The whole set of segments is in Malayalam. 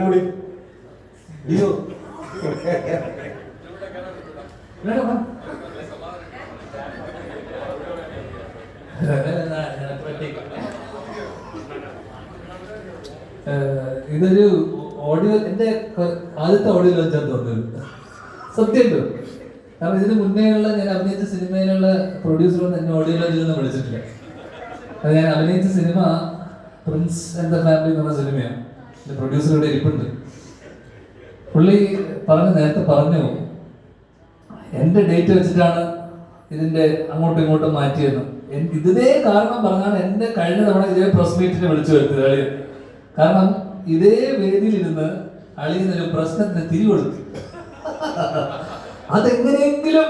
കൂടി അയ്യോ ഇതൊരു ഓഡിയോ എന്റെ ആദ്യത്തെ ഓഡിയോ ലോഞ്ചാന്ന് തോന്നുന്നു സത്യമുണ്ടോ. കാരണം ഇതിന് മുന്നേയുള്ള ഞാൻ അഭിനയിച്ച സിനിമയിലുള്ള പ്രൊഡ്യൂസറൊന്നും എന്നെ ഓഡിയോ ലോഞ്ചിലൊന്നും വിളിച്ചിട്ടില്ല അത് ഞാൻ അഭിനയിച്ച സിനിമ പ്രിൻസ് ദ ഫാമിലി എന്ന് പറഞ്ഞ സിനിമയാണ് എന്റെ പ്രൊഡ്യൂസർ ഇവിടെ ഇരിപ്പുണ്ട്. പുള്ളി പറഞ്ഞ് നേരത്തെ പറഞ്ഞു എന്റെ ഡേറ്റ് വെച്ചിട്ടാണ് ഇതിന്റെ അങ്ങോട്ടും ഇങ്ങോട്ടും മാറ്റിയത് എൻ- ഇതേ കാരണം പറഞ്ഞാണ് എന്റെ കഴിഞ്ഞ തവണ ഇതേ പ്രസ് മീറ്റിന് വിളിച്ചു വരുത്തിയത് അളിയൻ. കാരണം ഇതേ വേദിയിലിരുന്ന് അളിയൻ ഒരു പ്രശ്നത്തിന് തിരികൊടുത്തു. അതെങ്ങനെയെങ്കിലും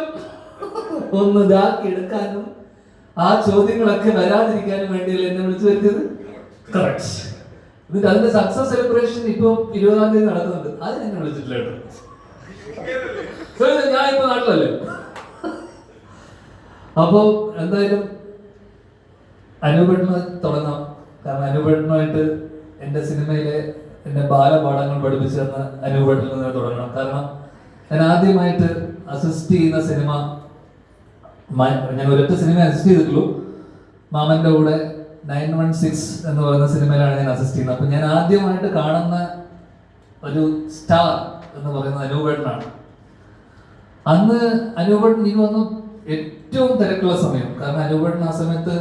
ഒന്ന് ഇതാക്കി എടുക്കാനും ആ ചോദ്യങ്ങളൊക്കെ വരാതിരിക്കാനും വേണ്ടിയല്ലേ എന്നെ വിളിച്ചു വരുത്തിയത്? കറക്റ്റ് എന്നിട്ട് അതിന്റെ സക്സസ് സെലിബ്രേഷൻ ഇപ്പൊ ഇരുപതാം തീയതി നടക്കുന്നുണ്ട്. അത് എന്നെ വിളിച്ചിട്ടില്ല കേട്ടോ. ഞാൻ ഇപ്പൊ നാട്ടിലല്ലേ? അപ്പോ എന്തായാലും അനുപേട്ടന് തുടങ്ങാം. കാരണം അനുപേട്ടനുമായിട്ട് എന്റെ സിനിമയിലെ എന്റെ ബാലപാഠങ്ങൾ പഠിപ്പിച്ചു തന്ന അനുപേട്ടനിൽ നിന്ന് തുടങ്ങണം. കാരണം ഞാൻ ആദ്യമായിട്ട് അസിസ്റ്റ് ചെയ്യുന്ന സിനിമ ഞാൻ ഒരൊറ്റ സിനിമ അസിസ്റ്റ് ചെയ്തിട്ടുള്ളൂ. മാമന്റെ കൂടെ നയൻ വൺ സിക്സ് എന്ന് പറയുന്ന സിനിമയിലാണ് ഞാൻ അസിസ്റ്റ് ചെയ്യുന്നത്. അപ്പൊ ഞാൻ ആദ്യമായിട്ട് കാണുന്ന ഒരു സ്റ്റാർ എന്ന് പറയുന്നത് അനൂപേട്ടനാണ്. അന്ന് അനൂപേട്ടൻ എനിക്ക് വന്നു ഏറ്റവും തിരക്കുള്ള സമയം. കാരണം അനൂപേട്ടൻ ആ സമയത്ത്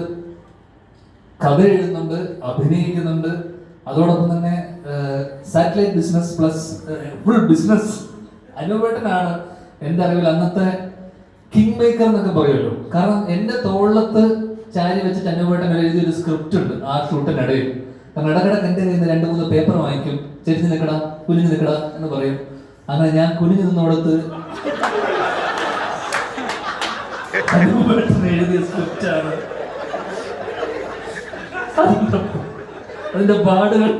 കഥ എഴുതുന്നുണ്ട് അഭിനയിക്കുന്നുണ്ട്. അതോടൊപ്പം തന്നെ satellite business plus full business അനൂപേട്ടനാണ് എന്റെ അറിവിൽ അന്നത്തെ കിങ് മേക്കർ എന്നൊക്കെ പറയുമല്ലോ. കാരണം എന്റെ തോളത്ത് ചാരി വെച്ചിട്ട് അങ്ങനെ ഒരു സ്ക്രിപ്റ്റ് ഉണ്ട്. ആ ഷൂട്ടിനിടയിൽ കാരണം ഇടക്കിടക്ക് എന്റെ കയ്യിൽ നിന്ന് രണ്ട് മൂന്ന് പേപ്പർ വാങ്ങിക്കും. ചെരിഞ്ഞ് നിൽക്കടാ കുനിഞ്ഞ് നിൽക്കടാ എന്ന് പറയും. അങ്ങനെ ഞാൻ കുനിഞ്ഞു നിന്നോടത്ത് എഴുതിയ സ്ക്രിപ്റ്റാണ് അതിന്റെ പാടുകൾ.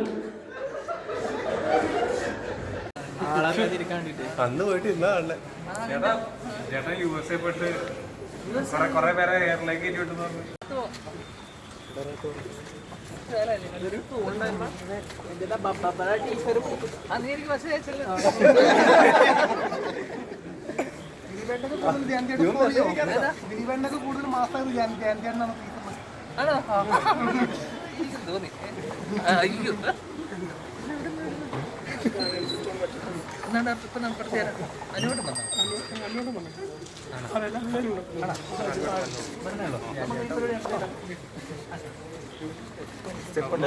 അന്ന് പോയിട്ട് ഇന്നാ ചേട്ടാ ചേട്ടാ യു എസ് എ പോയിട്ട് കുറെ കുറെ പേരെ എയറിലേക്ക് കയറ്റി വിട്ടെന്ന് പറഞ്ഞു ദിലീപേട്ടനൊക്കെ കൂടുതൽ മാസമായിരുന്നു ഞാൻ എന്നാണ് ഇപ്പൊ